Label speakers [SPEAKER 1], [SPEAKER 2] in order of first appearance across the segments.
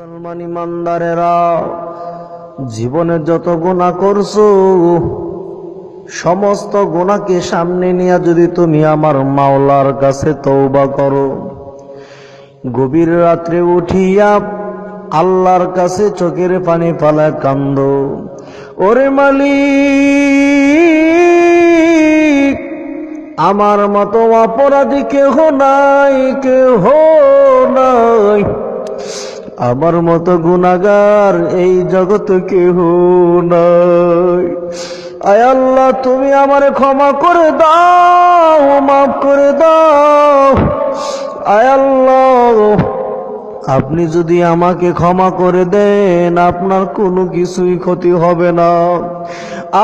[SPEAKER 1] মুসলমান ইমানদারেরা, জীবনে যত গুণা করছ, সমস্ত গোনাকে সামনে নিয়ে যদি তুমি আমার মাওলার কাছে তৌবা করো, গভীর রাত্রে উঠিয়া আল্লাহর কাছে চোখের পানি ফালায় কান্দ। ওরে মালিক, আমার মতো অপরাধী কেহ নাই কেহ নাই। আমার মতো গুনাগার এই জগতে কেহ নাই। আয় আল্লাহ, তুমি আমারে ক্ষমা করে দাও, মাফ করে দাও। আয় আল্লাহ, আপনি যদি আমাকে ক্ষমা করে দেন, আপনার কোনো কিছুই ক্ষতি হবে না।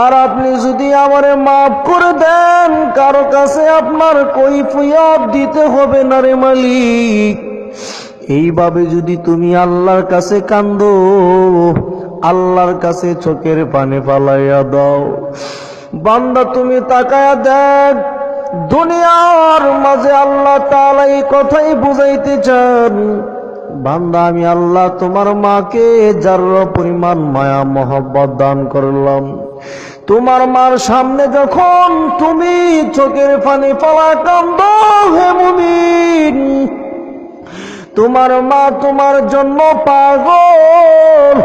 [SPEAKER 1] আর আপনি যদি আমারে মাফ করে দেন, কারও কাছে আপনার কই ফুয়াব দিতে হবে না রে মালিক। এইভাবে যদি তুমি আল্লাহর কাছে কান্দো, আল্লাহর কাছে চোখের পানে পালাইয়া দাও। বান্দা, তুমি তাকায়া দেখ, দুনিয়ার মাঝে আল্লাহ তাআলা এই কথাই বুঝাইতে চান, বান্দা, আমি আল্লাহ তোমার মাকে যার পরিমাণ মায়া, মহব্বত দান করলাম। তোমার মার সামনে যখন তুমি চোখের পানি ফালা কান্দ, হে মুমিন তোমার মা তোমার জন্য পাগল।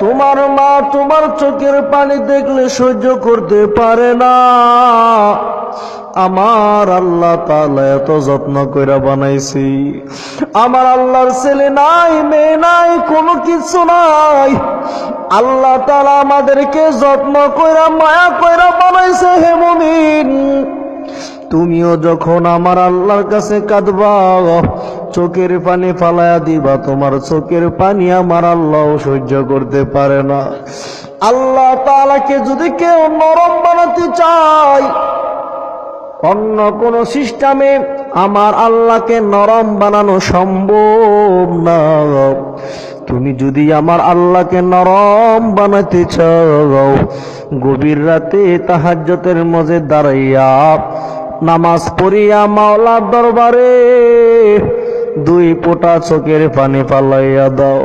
[SPEAKER 1] তোমার মা তোমার চোখের পানি দেখলে সহ্য করতে পারে না। আমার আল্লাহ তাআলা এত যত্ন কইরা বানাইছি। আমার আল্লাহর ছেলে নাই, মেয়ে নাই, কোনো কিছু নাই। আল্লাহ তালা আমাদেরকে যত্ন কইরা, মায়া কইরা বানাইছে হে মুমিন। তুমিও যখন আমার আল্লাহর কাছে কাঁদবা চোখের পানি ফালায়া দিবা, তোমার চোখের পানি আমার আল্লাহ সহ্য করতে পারে না। আল্লাহ তাআলাকে যদি কেউ নরম বানাতে চায়, অন্য কোন সিস্টেমে আমার আল্লাহকে নরম বানানো সম্ভব না। তুমি যদি আমার আল্লাহকে নরম বানাতে চাও, গভীর রাতে তাহাজ্জতের মজে দাঁড়াইয়া নামাজ পড়িয়া মাওলার দরবারে দুই পোটা চোখের পানি পালাইয়া দাও।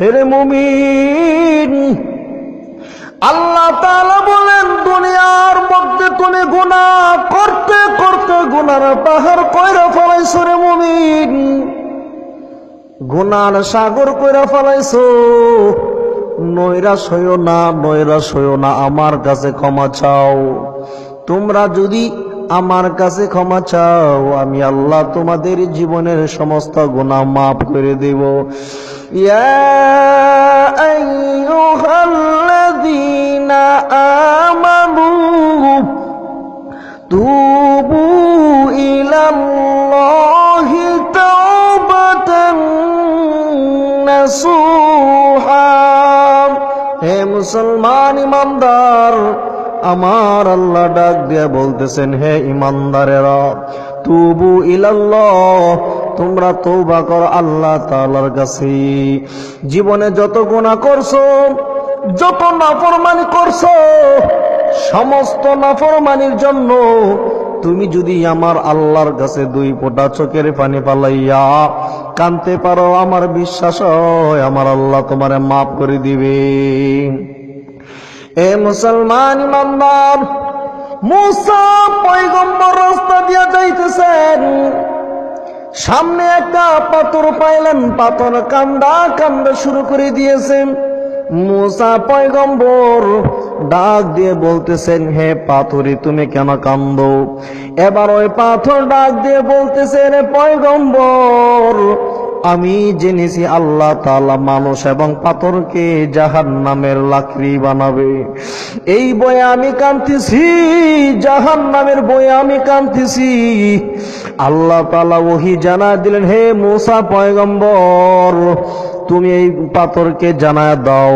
[SPEAKER 1] হেরে মুমিন, আল্লাহ তাআলা বলেন, দুনিয়ার মধ্যে তুমি গুনাহ করতে করতে গুনার পাহাড় কইরা ফলাইছো রে মুমিন। গুনার সাগর কইরা ফলাইছো। নৈরাশ হইও না, নৈরাশ হইও না, আমার কাছে ক্ষমা চাও। তোমরা যদি আমার কাছে ক্ষমা চাও, আমি আল্লাহ তোমাদের জীবনের সমস্ত গুনাহ মাফ করে দেব। ইয়া তুবু হে মুসলমান ইমানদার আমার আল্লাহ ডাক দিয়া বলতেছেন, হে ইমানদারেরা, তুবু ইলাল্লাহ, তোমরা তৌবা কর আল্লাহ তাআলার কাছে। জীবনে যত গুনাহ করছ, যত নাফরমানি করছ, সমস্ত নাফরমানির জন্য তুমি যদি আমার আল্লাহর কাছে দুই ফোঁটা চোখের পানি পালাইয়া কানতে পারো, আমার বিশ্বাস হয় আমার আল্লাহ তোমারে মাফ করে দিবে। এ মুসলমান ইমানদার মুসা পয়গম্বর রাস্তা দিয়ে যাইতেছেন। সামনে একটা পাথর পাইলেন, পাথর কান্দা কান্দা শুরু করে দিয়েছেন মুসা পয়গম্বর ডাক দিয়ে বলতেছেন, হে পাথরে, তুমি কেন কান্দ? এবার ওই পাথর ডাক দিয়ে বলতেছেন পয়গম্বর আমি জেনেছি আল্লাহ তালা মানুষ এবং পাথরকে জাহান নামের লাকড়ি বানাবে। এই বয়ে আমি কান্দিছি জাহান নামের বয়ে আমি কান্দিছি আল্লাহ তালা ওহি জানা দিলেন, হে মুসা পয়গম্বর তুমি এই পাথরকে জানায় দাও।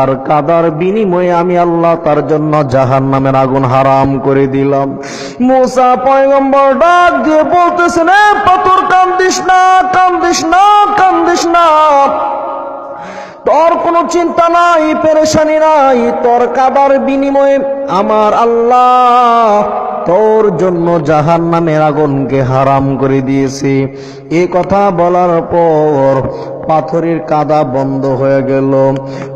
[SPEAKER 1] আর কাদার বিনিময়ে আমি আল্লাহ তার জন্য জাহান নামের আগুন হারাম করে দিলাম। মুসা পয়গম্বর ডাক দিয়ে বলতেছেন পাথর, কান্দিস না কান্দিস না কান্দিস না। তোর কোনো চিন্তা নাই, পেরেশানি নাই। তোর কাদার বিনিময়ে আমার আল্লাহ তোর জন্য জাহান নামের আগুনকে হারাম করে দিয়েছি। এ কথা বলার পর পাথরের কাদা বন্ধ হয়ে গেল।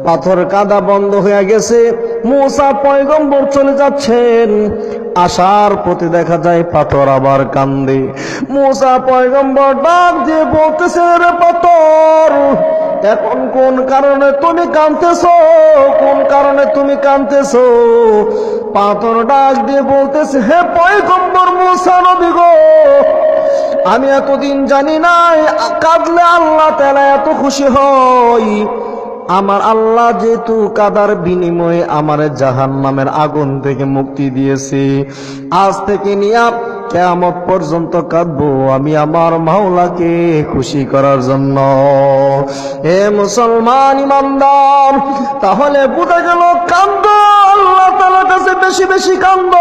[SPEAKER 1] পাথর কাদা বন্ধ হয়ে গেছে। মুসা পয়গম্বর চলে যাচ্ছেন। আসার প্রতি দেখা যায় পাথর আবার কান্দে। মুসা পয়গম্বর ডাক দিয়ে বলতেছে পাথর, এখন কোন কারণে তুমি কাঁদতেছ? কোন কারণে তুমি কাঁদতেছ। পাথর ডাক দিয়ে বলতেছে, হে পয়গম্বর মুসা নবী গো, আমি এতদিন জানি নাই, কাঁদলে আল্লাহ তালা এত খুশি হয় আমার আল্লাহ যেহেতু কাদার বিনিময়ে আমার জাহান নামের আগুন থেকে মুক্তি দিয়েছে, আজ থেকে নিয়ে কেমন পর্যন্ত কাঁদবো আমি আমার মাওলাকে খুশি করার জন্য। হে মুসলমান ইমানদার, তাহলে বুঝা গেল কান্দ, আল্লাহ তালার কাছে বেশি বেশি কান্দ।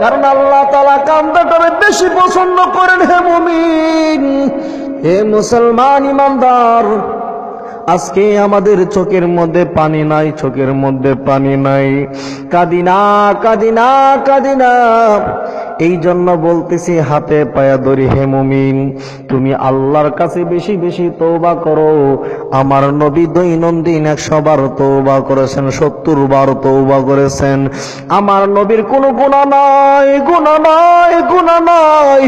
[SPEAKER 1] কারণ আল্লাহ তালা কান্দাটারে বেশি পছন্দ করেন হে মুমিন। হে মুসলমান ইমানদার, আজকে আমাদের চোখের মধ্যে পানি নাই, চোখের মধ্যে পানি নাই। কাদিনা কাদিনা কাদিনা এই জন্য বলতেছি, হাতে পায়া ধরি, হে মুমিন, তুমি আল্লাহর কাছে বেশি বেশি তৌবা করো। আমার নবী দৈনন্দিন একশো বার তৌবা করেছেন সত্তর বার তৌবা করেছেন। আমার নবীর কোনো গুণা নাই গুণা নাই গুণা নাই।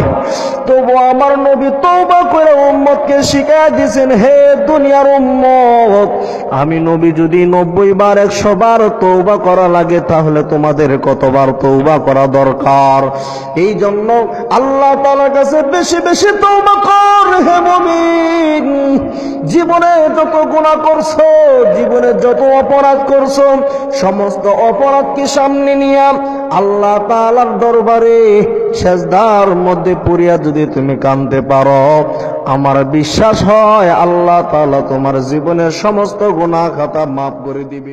[SPEAKER 1] তবু আমার নবী তৌবা করে উম্মতকে শিখাই দিয়েছেন, হে দুনিয়ার উম্মত, আমি নবী যদি নব্বই বার একশো বার তৌবা করা লাগে, তাহলে তোমাদের কতবার তৌবা করা দরকার? এই জন্য আল্লাহ তালার কাছে বেশি বেশি তৌবা কর, হে মমিন। জীবনে যত গুণা করছ, জীবনে যত অপরাধ করছ, সমস্ত অপরাধকে সামনে নিয়ে আল্লাহ তালার দরবারে সেজদার মধ্যে পড়িয়া যদি তুমি কানতে পারো, আমার বিশ্বাস হয় আল্লাহ তালা তোমার জীবনের সমস্ত গুনাহ খাতা মাফ করে দিবে।